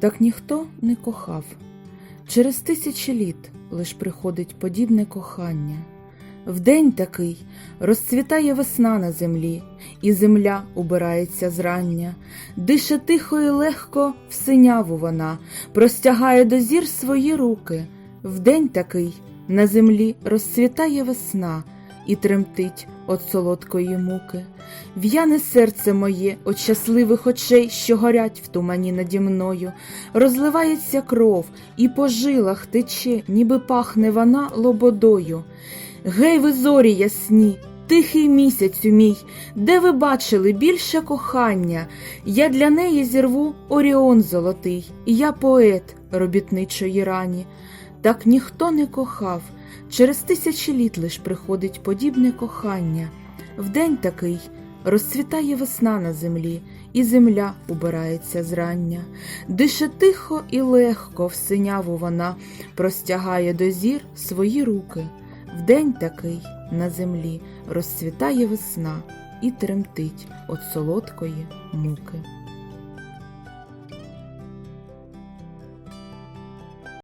Так ніхто не кохав. Через тисячі літ лиш приходить подібне кохання. В день такий розцвітає весна на землі, і земля убирається зрання, дише тихо і легко в синяву вона, простягає до зір свої руки. В день такий на землі розцвітає весна і тремтить от солодкої муки. В'яне серце моє от щасливих очей, що горять в тумані наді мною, розливається кров, і по жилах тече, ніби пахне вона лободою. Гей, ви зорі ясні, тихий місяцю мій, де ви бачили більше кохання? Я для неї зірву оріон золотий, і я поет робітничої рані. Так ніхто не кохав, через тисячі літ лиш приходить подібне кохання. В день такий розцвітає весна на землі, і земля убирається зрання. Дише тихо і легко в синяву вона простягає до зір свої руки. В день такий на землі розцвітає весна і тремтить от солодкої муки.